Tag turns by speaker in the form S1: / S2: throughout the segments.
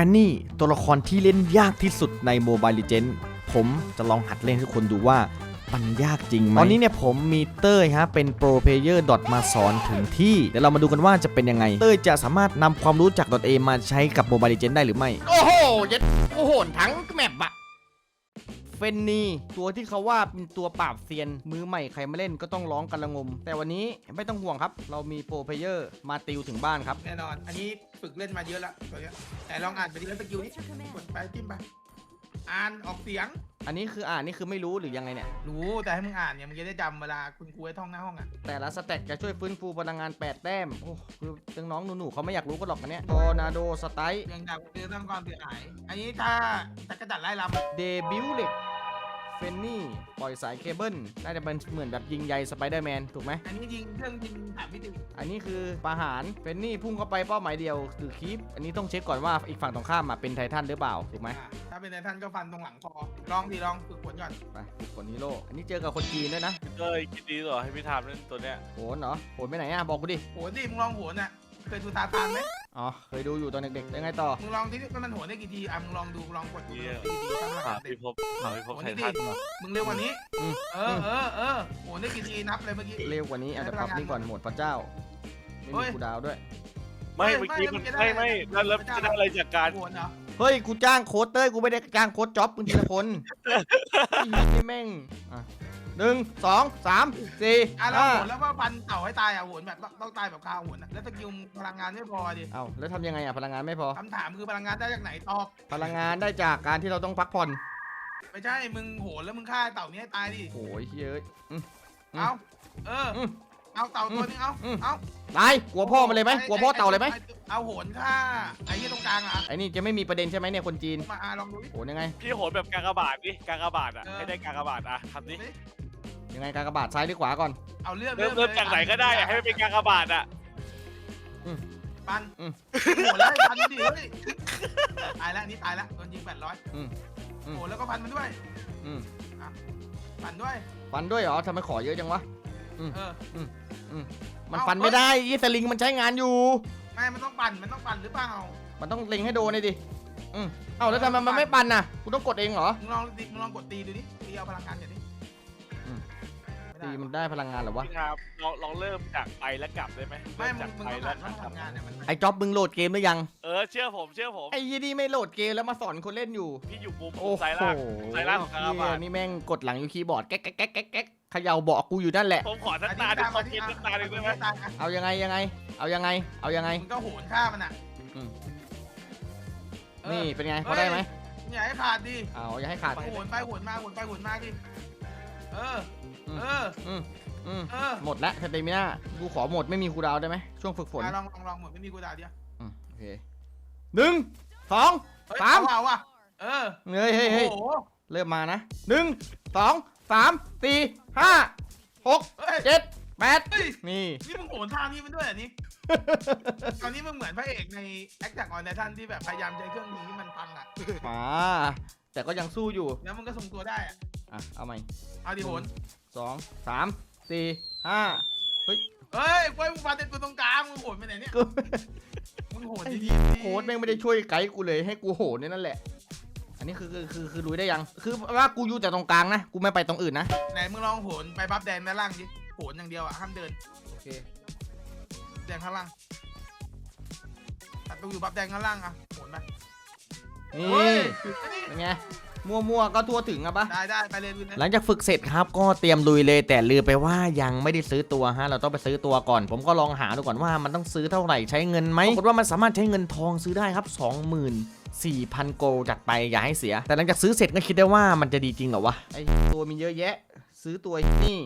S1: ฟนนี่ตัวละครที่เล่นยากที่สุดใน Mobile Legends ผมจะลองหัดเล่นให้ทุกคนดูว่ามันยากจริงไหมตอนนี้เนี่ยผมมีเต้ยฮะเป็นโปรเพเยอร์ดอทมาสอนถึงที่ เดี๋ยวเรามาดูกันว่าจะเป็นยังไง เต้ยจะสามารถนำความรู้จากดอทเอมาใช้กับโมบายลิเจนได้หรือไม่
S2: โอ้โหยัดโอ้โหทั้งแมปอะ
S1: เฟนนีตัวที่เขาว่าเป็นตัวปราบเซียน มือใหม่ใครมาเล่นก็ต้องร้องกันละงม แต่วันนี้ไม่ต้องห่วงครับ เรามีโปรเพเยอร์มาติวถึงบ้านครับ
S3: แน่นอน อันนี้ฝึกเล่นมาเยอะแล้วตัวเนี้ยแต่ลองอ่านไปดิแล้วสกิลนี้กดไปจิ้มไป อ่านออกเสียง
S1: อันนี้คืออ่านนี่คือไม่รู้หรือยังไงเนี่ย
S3: รู้แต่ให้มึงอ่านเนี่ยมึงจะได้จำเวลาคุณครูให้ท่องหน้าห้องอะ
S1: แต่ละสแต็กจะช่วยฟื้นฟูพลังงาน 8 แต้ม โอ้คือน้องๆหนูๆเขาไม่อยากรู้กันหรอกอันเนี้ยทอร์นาโดสไตล์
S3: เรื่องดาวเรื่องต้องความเสียหาย อันนี้ถ้าจักรจัดไล่ลำ
S1: เดบิวเล็ก เฟนนี่ ปล่อยสายเคเบิล น่าจะเป็นเหมือนแบบยิงใยสไปเดอร์แมน ถูกไหม
S3: อันนี้ยิงเครื่องยิงถามมิติ
S1: อันนี้คือประหาร เฟนนี่พุ่งเข้าไปเป้าหมายเดียวคือคีปอันนี้ต้องเช็คก่อนว่าอีกฝั่งตรงข้ามมาเป็นไททันหรือเปล่า ถูกไหม
S3: อะถ้าเป็นในท่านก็ฟันตรงหลังคอลองดิลองฝึกฝนก่อน
S1: ไปฝึกฝนฮีโร่ อันนี้เจอกับคนจีนด้วยนะ
S4: เอ้ยคิดดีเหรอให้พี่ทำเล่นตัวเนี้ย
S1: โหนเหรอโหนไปไหนอะ บอกกูดิ
S3: โหนดิมึงลองโหนอะ เคยดูตาตานไหม
S1: อ๋อ เคยดูอยู่ตอนเด็กๆแล้วไงต่อ
S3: มึงลองที่ว่ามันโหนได้กี่ทีอะมึงลองดูลองกดดูได้กี่ทีถ้าพลังาน
S4: หางพิ
S3: เต็ม
S4: ภพหาพิภพ
S3: โหน
S4: ไท
S3: นี่
S4: ทัน
S3: ดิมึงเร็วกว่านี้
S1: อืม
S3: เออเออเออโหนได้กี่ทีนับเลยเมื่อกี้
S1: เร็วกว่านี้อะเดี๋ยวปรับนี่ก่อนโหมดพระเจ้า ไม่
S3: เฮ้
S1: มี
S3: ย
S1: กูดาวด้วย
S4: ไม่
S3: ไม่
S4: เมื่อกี้มัน
S3: ไม่
S4: ไม่
S3: ไม่
S4: ไม่แล้วแล้วจะได้อะไรจากการ
S3: โหนเหรอ
S1: เฮ้ย กูจ้างโค้ดเต้ย กูไม่ได้จ้างโค้ดจ็อบมึงทีละคนไอ้เหี้ยนี่แม่งอะ หนึ่งสองสามสี่
S3: อะเรา
S1: ห้า
S3: โหนแล้วว่าฟันเต่าให้ตายอะโหนแบบต้องตายแบบคาโหนอะแล้วสกิลพลังงานไม่พอดิ
S1: เอาแล้วทำยังไงอะพลังงานไม่พอ
S3: คำถามคือพลังงานได้จากไหนตอบ
S1: พลังงานได้จากการที่เราต้องพักผ่อน
S3: ไม่ใช่มึงโหนแล้วมึงฆ่าเต่านี้ให้ตายดิ
S1: โอ้ยเฮ้ยอืมอืม
S3: เอาเอออ
S1: ม
S3: เอาเต่าตัวนึงเอา
S1: อืม
S3: เอา
S1: ตายกลัวพ่อมันเลยไหมกลัวพ่อเต่าเลยไหม
S3: เอาโหนฆ่าไอ้ที่ตรงกลางอะ
S1: ไอ้นี่จะไม่มีประเด็นใช่ไหมเนี่ยคนจีน
S3: มาอะลองดูดิ
S1: โหยังไง
S4: พี่โหนแบบกากบาทดิกากบาทอะ
S3: เออ
S4: ให้ได้กากบาทอะทำดิ
S1: ยังไงการกระบาดซ้ายหรือขวาก่อน
S3: เอาเลือด
S4: เริ่มเริ่มจากไหนก็ได้อะให้มันเป็นกากบาทอะ
S3: ปัน
S1: อืม
S3: โหนแล้วให้พันดิเฮ้ยตายแล้วอันนี่ตายแล้วโดนยิงแปดร้อย
S1: อืมอืม
S3: โหนแล้วก็พันมันด้วย
S1: อืม
S3: พันด้วย
S1: ฟันด้วยเหรอทำไมขอเยอะจังวะ
S3: เออ
S1: มัน
S3: เอา
S1: ฟันไม่ได้ยี่สลิงมันใช้งานอยู่
S3: ไม่มันต้องปั่นมันต้องปั่นหรือเปล่า
S1: มันต้องเล็งให้โดนเลยดิอืมเอ้าแล้วทำไมมันไม่ปันน่ะกูต้องกดเองเหรอ
S3: มึงลองดิมึงลองกดตีดูดิตีเอาพลังงานอย่างนี้
S1: อืม
S3: ไม่ได้
S1: ตีมันได้พลังงานเหรอวะ
S4: พี่ทำลองลองเริ่มจากไปแล้วกลับได้ไหม
S3: ไม่
S4: เริ่
S3: มึ
S4: จางก
S3: มึง
S4: ไป
S3: ต้อง
S4: แล้ว
S3: อ่านว่าพ
S4: กลั
S3: ลั
S4: บ
S3: งงานเนี่ยมัน
S1: ไอ้จ็อบมึงโหลดเกมหรือยัง
S4: เออเชื่อผมเชื่อผม
S1: ไอ้ยี่นี่ไม่โหลดเกมแล้วมาสอนคนเล่นอยู่
S4: พี่อยู่มุม
S1: โอ้
S4: มุม
S1: โห
S4: ซ้ายล่างซ้ายล่างของกากบาท
S1: เหี้ยนี่แม่งกดหลังอยู่คีย์บอร์ดแก๊กแก๊กแก๊กแก๊กแก๊กเขย่าเบาะกูอยู่นั่นแหละ
S4: ผมขอสักตาหนึ่งขอกินสักตาหนึ่งได้ไหม
S3: ตาอะ
S1: เอายังไงยังไง เอายังไง เอายังไง
S3: มึงก็โหนฆ่ามันอะ
S1: อืม
S3: เออ
S1: นี่เป็นไงพอได้ไหม
S3: อย่าให้ขาดดิ
S1: เอาอย่าให้ขาด
S3: โหนไปโหนมาโหนไปโหนมาดิ เออ
S1: อืม
S3: เออ
S1: อืมอืม
S3: เออ
S1: หมดละสเตมิน่ากูขอหมดไม่มีคูลดาวน์ได้ไหมช่วงฝึกฝน
S3: อะลองลองลองหมดไม่มีกูด่าเดียว
S1: อืมโอเคหนึ่งสอง
S3: เฮ้ย
S1: สาม
S3: เอว่ะว่ะเออ
S1: เฮ้ยเฮ้ยเฮ้ย
S3: โอ้โห
S1: เริ่มมานะหนึ่งสองสามสี่ห้าหก
S3: เฮ้ย
S1: เจ็ด แปด
S3: เฮ้ย
S1: นี่
S3: นี่มึงโหนท่านี้มันด้วยเหรอนี่ ตอนนี้มึงเหมือนพระเอกในแอคแท็กออนไททันที่แบบพยายามใช้เครื่องยิงที่มันพังอะ
S1: มาแต่ก็ยังสู้อยู่
S3: แล้วมึงก็ทรงตัวได้อะ
S1: อะ เอาใหม่
S3: เอาดิโหน
S1: สองสามสี่ห้า
S3: เฮ้ยกล้วยมึงฟันเด็ดตัวตรงกลางมึงโหนไปไหนเนี่ย
S1: กู
S3: มึงโหน
S1: ไอ้
S3: ดี
S1: เหี้ย
S3: ๆ
S1: โค้ดแม่งไม่ได้ช่วยไกด์กูเลยให้กูโหนเนี่ยนั่นแหละ อันนี้คือคือคือคือรู้ได้ยัง คือว่ากูอยู่แต่ตรงกลางนะ กูไม่ไปตรงอื่นนะ
S3: ไหนมึงลองโหนไปบัฟแดงด้านล่างดิ โหนอย่างเดียวอะห้ามเดิน
S1: โอเค
S3: แดงข้างล่างตัดตูอยู่บัฟแดงข้างล่างอะโหนไป
S1: นี่
S3: เฮ้ย
S1: เป็นไง มั่วๆ ก็ทั่วถึงอะปะ
S3: ได้ได้ไปเลยวิน
S1: หลังจากฝึกเสร็จครับก็เตรียมลุยเลยแต่ลืมไปว่ายังไม่ได้ซื้อตัวฮะเราต้องไปซื้อตัวก่อน ผมก็ลองหาดูก่อนว่ามันต้องซื้อเท่าไหร่ใช้เงินไหมปรากฏว่ามันสามารถใช้เงินทองซื้อได้ครับ24,000 โกลจัดไปอย่าให้เสีย แต่หลังจากซื้อเสร็จก็คิดได้ว่ามันจะดีจริงเหรอวะไอตัวมีเยอะแยะ ซื้อตัวนี่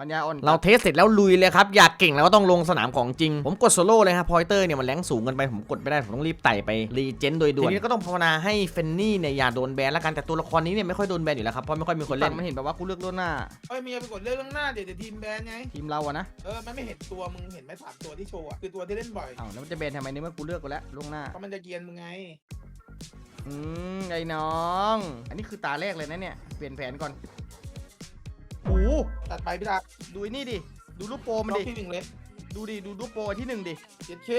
S1: ปัญญาอ่อนเราเทสเสร็จแล้วลุยเลยครับ อยากเก่งแล้วก็ต้องลงสนามของจริง ผมกดโซโล่เลยครับพอยเตอร์เนี่ยมันแรงสูงเกินไป ผมกดไม่ได้ ผมต้องรีบไต่ไป รีเจนโดยด่วนทีนี้ก็ต้องภาวนาให้เฟนนี่เนี่ยอย่าโดนแบนแล้วกันแต่ตัวละครนี้เนี่ยไม่ค่อยโดนแบนอยู่แล้วครับเพราะไม่ค่อยมีคนเล่นมันเห็นแบบว่ากูเลือกล่วงหน้า
S3: เอ้ยมีไปกดเลือกข้างหน้าเดี๋ยวเดี๋ยวทีมแบนไง
S1: ทีมเราอะนะ
S3: เออมันไม่เห็นตัวมึงเห็นไหมสามตัวที่โชว์อะคือตัวที่เล่นบ่อย
S1: อ้าวแล้วมันจะแบนทำไมในเมื่อกูเลือกกูแล้วล่วงหน้า
S3: เพราะมันจะเกรียนมึงไง
S1: อืมไอ้น้อง อันนี้คือตาแรกเลยนะเนี่ยเปลี่ยนแผนก่อน โอ้โห
S3: ตัดไปพี่ดา
S1: ดูไอ้นี่ดิ ดูรูปโปรมัน
S3: ล็อก
S1: ดิ
S3: ที่หนึ่งเลย
S1: ดูดิ ดูดูโปรที่หนึ่งดิ
S3: เจ็ดเค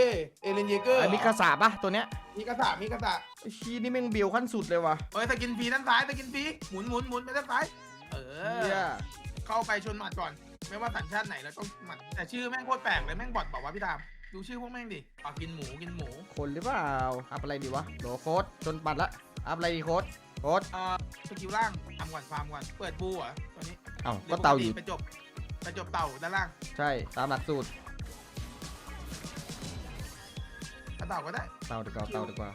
S3: เอเลนเยเกอร์
S1: ไอ้มิกาสาปะตัวเนี้ย
S3: มีกระสามีกระสา
S1: ไอ้ชีนี่แม่งเบียวขั้นสุดเลยว่ะ
S3: เอ้ยสกินฟรีด้านซ้ายสกินฟรีหมุนหมุนหมุนไปด้านซ้าย เอ
S1: เฮี
S3: อยเข้าไปชนหมัดก่อน ไม่ว่าสัญชาติไหนเราต้องหมัด แต่ชื่อแม่งโคตรแปลกเลยแม่งบอดบอกว่าพี่ตามดูชื่อพวกแม่งดิอะกินหมูกินหมู
S1: คนหรือเปล่า อัพอะไรดีวะโหลโค้ดจนปัดละ อัพอะไรดีโค้ดโค้ด
S3: เอ่อสกิลล่างทำก่อนฟาร์มก่อน เปิดบูเหรอตัวนี้
S1: เอ้าก็เต่าอยู่
S3: ไปจบไปจบเต่าด้านล่าง
S1: ใช่ ตามหลักสูตร
S3: ถ้าเต่าก็ได้
S1: เต่าดีกว่า เต่าดีกว่า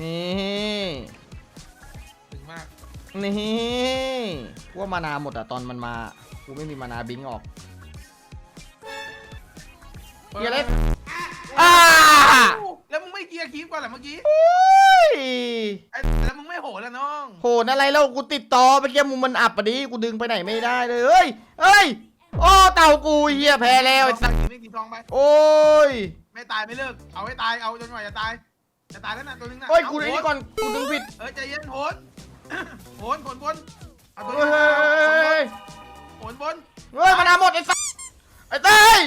S1: นี่
S3: ถึงมาก
S1: นี่ว่ามานาหมดอะตอนมันมา กูไม่มีมานาบิงออกเกียร์เล็กอ้า
S3: แล้วมึงไม่เกี ยร์คีฟก่อนเหรอเมื่อกี้
S1: เฮ้ย
S3: ไอ้แล้วมึงไม่โหแล้วน้อง
S1: โหนอะไรแล้วกูติดต่อไปเกียมุมมันอับอะดิกูดึงไปไหนไม่ได้เลยเฮ้ยเฮ้ยโอ้เต่ากูเฮียแพ้แล้วไอ้สัส
S3: ไม่ตีทองไป
S1: โอ้ย
S3: ไม่ตายไม่เลิก เอาให้ตาย เอาจนกว่าจะตาย จะตายแล้วนะตัวนึงนะ
S1: เฮ้ย
S3: อา
S1: กูไอ้
S3: โห
S1: นี่ก่อนกูดึงผิด
S3: เอ้ยใจเย็นโหนโหนโหนบนเอาตัว
S1: เฮ้
S3: นี้
S1: ย
S3: โหนบน
S1: เฮ้ยมานาหมดไอ้สัสไอ้เต้ย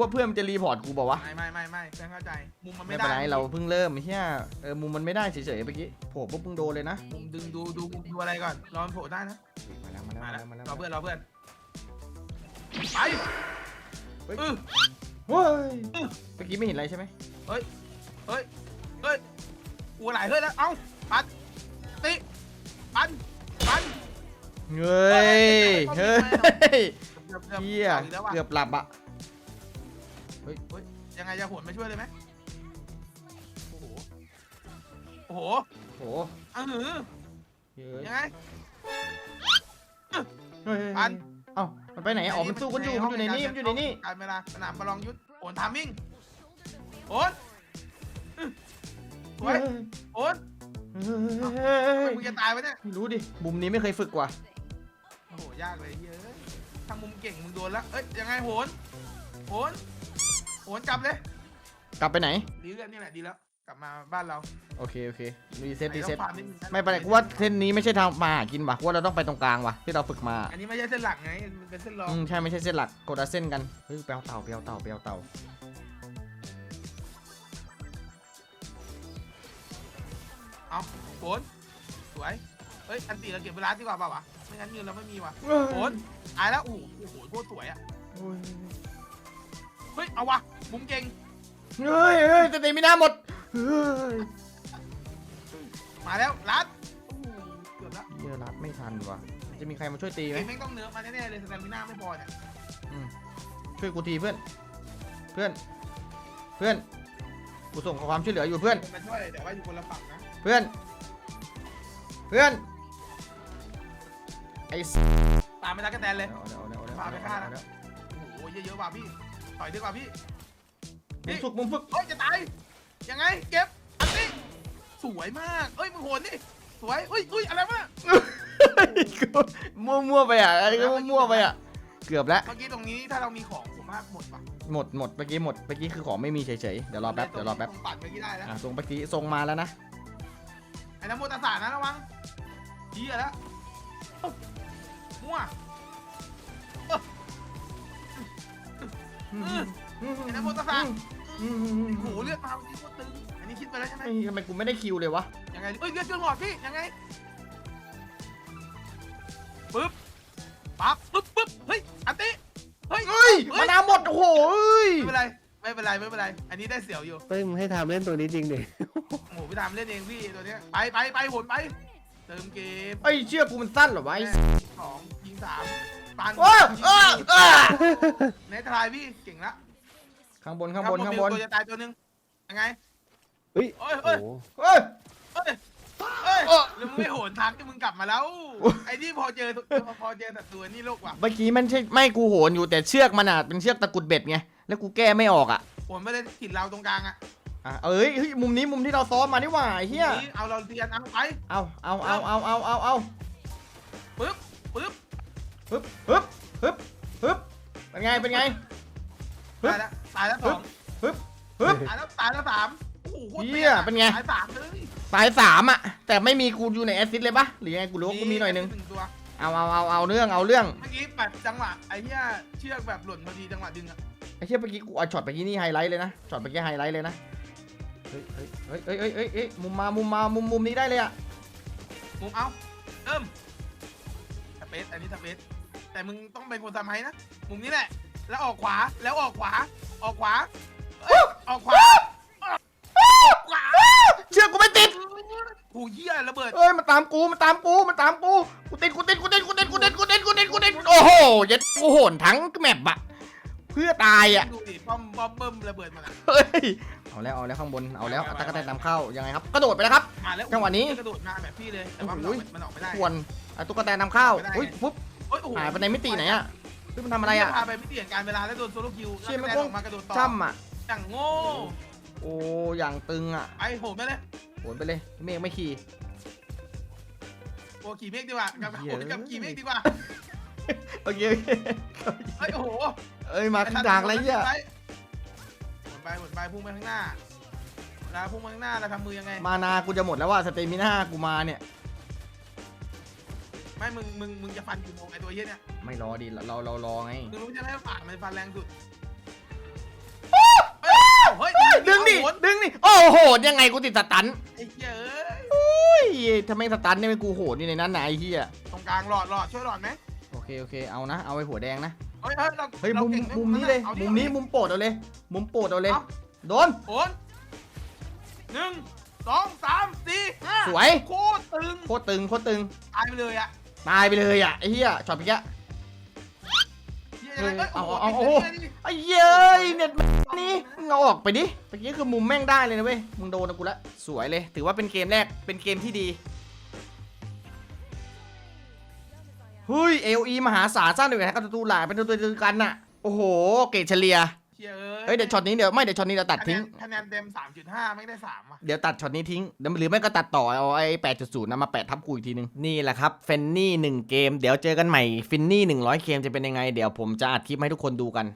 S3: กูว่า
S1: เพื่อนมันจะรีพอร์ตกูบอกวะ
S3: ไม่ไม่ไม่ไม่เพื่อนเข้าใจมุมมัน
S1: ไม่
S3: ไม่
S1: เป็น
S3: ได้
S1: ไรเราเพิ่งเริ่มเฮียเออมุมมันไม่ได้เฉยๆเมื่อกี้โผล่ปุ๊บเพิ่งโดนเลยนะ
S3: มุมดึงดูดูมุมดูอะไรก่อนรอมันโผล่ได้นะ
S1: มาแล้วมาแล้ว
S3: มา
S1: มา
S3: แล้
S1: แล้ววมาแล้ว
S3: รอเพื่อนรอเพื่อนไป
S1: เฮ้ย
S3: เออ
S1: เฮ้ยเมื่อกี้ไม่เห็นอะไรใช่ไหม
S3: เฮ้ยเฮ้ยกูไหลเฮ้ยแล้วเอ้าปัดติปันปัน
S1: เฮ้ยเฮ้ย
S3: เกือบเกือบ
S1: เฮีย
S3: อาอีกแล้วว่ะ
S1: เกือบหลับอะ
S3: ยังไงจะโหนมาช่วยเลยไหมโอ้โห โอ้โห
S1: โห
S3: เออหือ
S1: เฮ้ย
S3: ยังไง
S1: เฮ้ย
S3: ปัน
S1: เอ้ามันไปไหนอ๋อมันสู้กันอยู่มันอยู่ในนี่มันอยู่ในนี่
S3: การเวลาสนามประลองยุทธโอนทามมิ่งโอนสวยโอน
S1: เฮ้ย
S3: ทำไมมึงจะตายวะเนี่ย
S1: ไม่รู้ดิมุมนี้ไม่เคยฝึกว่ะ
S3: โอ้โห ยากเลยเฮ้ยทำมุมเก่งมึงโดนแล้วเอ้ย ยังไงโหนโหน โหนกลับเลย
S1: กลับไปไหน
S3: ดีเรื่องนี่แหละดีแล้ว กลับมาบ้านเรา
S1: โอเค โอเครีเซ็ตรีเซ็ต
S3: ไหนต้องฟาร์นิดนึงะ
S1: ไม่เป็นไรกูว่าเส้นนี้ไม่ใช่ทางมาหากินว่ะกูว่าเราต้องไปตรงกลางว่ะที่เราฝึกมา
S3: อันนี้ไม่ใช่เส้นหลักไงมันเป็นเส้นรอง
S1: อืมใช่ไม่ใช่เส้นหลักกดเอาเส้นกันเฮ้ยแปลวเต่าแปลวเต่าแปลวเต่า
S3: เอาโหนสวยเฮ้ยอันตีเราเก็บเวลาดีกว่าเปล่าวะไม่งั้นเงินเราไม่มีว่ะโหนตายแล้วโอ้โหโอ้โหโคตรสวยอะ
S1: โอ้ย
S3: เฮ้ย เอาวะมุมเก่ง
S1: เฮ้ยเฮ้ยแต่เตมีหน้าหมดเฮ้ย
S3: มาแล้ว รัดโอ้โหเกือบแล้ว
S1: เหี้ยรับไม่ทันว่ะจะมีใครมาช่วยตีไหม
S3: เกมแม่งต้องเนื้อมาแน่ๆเลยสแตมิน่าไม่พอเนี่ย
S1: ช่วยกูทีเพื่อน เพื่อน เพื่อน กูส่งขอความช่วยเหลืออยู่เพื่อน
S3: มาช่วยแต่ว่าอยู่คนละฝั่งนะ
S1: เพื่อน เพื่อน ไอ้ส
S3: ตามไม่ได้ก็แตนเลย
S1: เอาเดี๋ยวเอาเดี๋ยว
S3: พา
S1: เอา
S3: ไป
S1: เดี๋ยว
S3: ฆ่า
S1: เอา
S3: นะ
S1: เดี๋ยว
S3: โอ้โหเยอะๆว่ะพี่ ต่อยดีกว่าพี่
S1: มุมฝึกมุมฝึก
S3: เฮ้ยจะตาย ยังไง เก็บ อันนี้ สวยมาก เอ้ยมึงโหนนี่ สวยอุ้ยอุ้ยอะไรวะ
S1: มั่วมั่วๆไปอะอะไรก็มั่วๆไปอะ เกือบแล้ว
S3: เมื่อกี้ตรงนี้ถ้าเรามีของผมว่าหมดป่ะ
S1: หมดหมดเมื่อกี้หมดเมื่อกี้คือของไม่มีเฉยๆเดี๋ยวรอแป๊บเดี๋ยวรอแป๊บ
S3: ตงปัดเมื่อกี้ได้แล้ว
S1: อะส่งเมื่อกี้ส่งมาแล้วนะ
S3: ไอ้น้ำโมตาสานะระวังเหี้ยแล้วมั่ว ไอ้น้ำโมตสาโอ้โหเลือดมาเมื่อกี้โคตรตึง อันนี้คิดไปแล้วใช่ไหม
S1: เฮ้ทำไมกูไม่ได้คิวเลยวะ
S3: ยังไงเอ้ยเลือดจนหลอดพี่ยังไงปึ๊บปั๊บปึ๊บปึ๊บเฮ้ยอันติเฮ้ย
S1: เฮ้ยมะนาหมดโอ้โหเฮ้ย
S3: ไม่เป็นไรไม่เป็นไรไม่เป็นไร อันนี้ได้เสียวอยู่
S5: เฮ้ยมึงให้ทำเล่นตัวนี้จริงดิ
S3: โอ้โหพี่ทำเล่นเองพี่ตัวเนี้ยไปไปไปโหนไปเติมเกม
S1: ไอ้เชื่อกกูมันสั้นเหรอวะไอ้
S3: สอง ปัน
S1: โอ้ยเออเออ
S3: เนทรายพี่เก่งละ
S1: ข้างบนข้างบนข้างบน
S3: มีตัวจะตายตัวหนึงยังไง
S5: เฮ้ย
S3: โอ้ย
S5: โอ้
S3: เอ้ย
S5: โห
S1: เฮ้ย
S3: เอ้ยเอ้ย
S1: โอ้
S3: แล้วมึงไม่โหนทักที่มึงกลับมาแล้วไอ้นี่พอเจอพอเจอแต่ตัวนี่โลกว่ะ
S1: เมื่อกี้มันใช่ไม่กูโหนอยู่แต่เชือกมันอะเป็นเชือกตะกรุดเบ็ดไงแล้วกูแก้ไม่ออกอะ
S3: โหนไม่ได้ถิ่นเราตรงกลางอะ
S1: อะเอ้ยเฮ้ยมุมนี้มุมที่เราซ้อมมานี่หว่าไอ้เฮีย
S3: นี่เอาเราเรียนเอาไป
S1: เอาเอาเอาเอาเอาเอาเอา
S3: ปึ๊บปึ๊บ
S1: ฮึบฮึบฮึบฮึบเป็นไงเป็นไงปึ๊บ
S3: ตายแล้วตายแล้วสอง
S1: ฮึบฮึบ
S3: ตายแล้วตายแล้วสามโอ้โหโคตร
S1: เหี้ยเป็นไง
S3: ตายสามเลย
S1: ตายสามอะ แต่ไม่มีกูอยู่ในแอสซิสเลยปะหรือยังไงกูรู้ว่ากูมีหน่อยนึง
S3: หนึ่งตัว
S1: เอาเอาเอาเอาเรื่องเอาเรื่อง
S3: เมื่อกี้แบบจังหวะไอ้เหี้ยเชือกแบบหล่นพอดีจังหวะดึงอะ
S1: ไอ้เชี่ยเมื่อกี้กูเอาช็อตไปกี้นี่ไฮไลท์เลยนะช็อตไปกี้ไฮไลท์เลยนะเฮ้ยเฮ้ยเฮ้ยเฮ้ยเฮ้ยเฮ้ยเฮ้ยมุมมามุมมามุมมุมนี้ได้เลยอะ
S3: มุมเอาเริ่มสเปซอันนี้สเปซ แต่มึงต้องเป็นคนทำให้นะ มุมนี้แหละ แล้วออกขวา แล้วออกขวา ออกขวาเอ้ยออกขวา ออกขวา
S1: เชือกกูไม่ติด
S3: โอ้ยเหี้ยระเบิด
S1: เอ้ยมันตามกูมันตามกูมันตามกูกูติดกูติดกูติดกูติดกูติดกูติดกูติดกูติดโอ้โหยัดกูโหนทั้งแมปอะเพื่อตายอะ
S3: ดูดิป้อมป้อมเบิ้มระเบิดมาแล้ว
S1: เฮ้ยเอาแล้วเอาแล้วข้างบนเอาแล้วตะกะแตนนำเข้ายังไงครับกระโดดไปแล้วครับ
S3: มาแล้ว
S1: จังหวะนี้
S3: กระโดดมาแบบพี่เลย แต่ว่ามันอ
S1: โอ้
S3: อก
S1: โห
S3: มันออกไม่ได้
S1: ควรเอาตุ๊กแตนนำเข้า
S3: ไม่ได้
S1: อุ้ยปุ๊บ
S3: โอ้ยโอ้โหา
S1: ยไปในมิติไหนอะเฮ้ยมันทำอะไรอะ
S3: พาไปมิติแห่งการเวลาแล้วโดนโซโลคิว
S1: เชี่ยไม่
S3: แล้ว
S1: โกง
S3: ออกมากระโดดต่อ
S1: จ้ำอะ
S3: อย่างโง่
S1: โอ้อย่างตึงอะ
S3: ไอ้โหดไปเลย
S1: โหนไปเลยเมฆไม่ขี่
S3: โอ้ขี่เมฆดีกว่ากับ
S1: เหี้ย
S3: โอ้ยกับขี่เมฆดีกว่า
S1: โอเคโอเค
S3: เฮ้ยโอ้โห
S1: เอ้ยมาขึ้นทางอะไรเนี่ย
S3: หมุนไปหมุนไปพุ่งไปข้างหน้าเวลาพุ่งไปข้างหน้าเราทำมือยังไง
S1: มานากูจะหมดแล้วว่าสเตมิน่ากูมาเนี่ย
S3: ไม่มึงมึงมึงจะฟันกี่โมงไอ้ตัวเหี้ยเนี่ย
S1: ไม่รอดิเราเรารอไง
S3: มึงรู้ใช่ไหมว่าปากมันฟันแรงสุดเฮ้ยเอ้าเฮ้ย
S1: ดึงดิ
S3: เอาโหน
S1: ดึงดิโอ้โหยังไงกูติดสตัน
S3: ไอ้เหี้ยเอ้ย
S1: เฮ้ยทำไมสตันเนี่ยเป็นกูโหดอยู่ในนั้นนะไอ้เหี้ย
S3: ตรงกลางหลอดหลอดช่วยหลอดไหม
S1: โอเคโอเคเอานะเอาไอ้หัวแดงนะ
S3: เฮ้ยเฮ้ยเรา
S1: เฮ้ย
S3: รา
S1: มุม
S3: ก่งไห
S1: มุมนี้เลย
S3: อาดิ
S1: มุมนี้
S3: อาดิ
S1: มุมโปรดเอาเลยมุมโปรดเอาเลย
S3: เอา
S1: โดน
S3: โหนหนึ่งสองสามสี่ห้า
S1: สวย
S3: โคตรตึง
S1: โคตรตึงโคตรตึง
S3: ตายไปเลยอะ
S1: ตายไปเลยอะไอ้เหี้ยช็อตเมื่อกี้
S3: เหี้ยยังไง
S1: เออเอา
S3: โโห
S1: เอาเอา
S3: ติดเลยนี่
S1: ไอ้เหี้ยเน็ตนี่มึงเอาออกไปดิเมื่อกี้คือมุมแม่งได้เลยนะเว้ยมึงโดนนะกูละสวยเลย ถือว่าเป็นเกมแรกเป็นเกมที่ดีเฮ้ยเอลีมหาศาลสร้างด้วยกันกับตูหลายเป็นตัวตัวกันน่ะโอ้โห เกรดเฉลี่ย
S3: เชี่ยเอ้ย
S1: เฮ้ยเดี๋ยวช็อตนี้เดี๋ยวไม่เดี๋ยวช็อตนี้เราตัดทิ้ง
S3: คะแนนเต็ม3.5ไม่ได้3อะ
S1: เดี๋ยวตัดช็อตนี้ทิ้งเดี๋ยวหรือไม่ก็ตัดต่อเอาไอ้8.0นะมาแปะทับกูอีกทีนึง นี่แหละครับเฟนนี่1เกม เดี๋ยวเจอกันใหม่ฟินนี่100เกมจะเป็นยังไง เดี๋ยวผมจะอัดคลิปให้ทุกคนดูกัน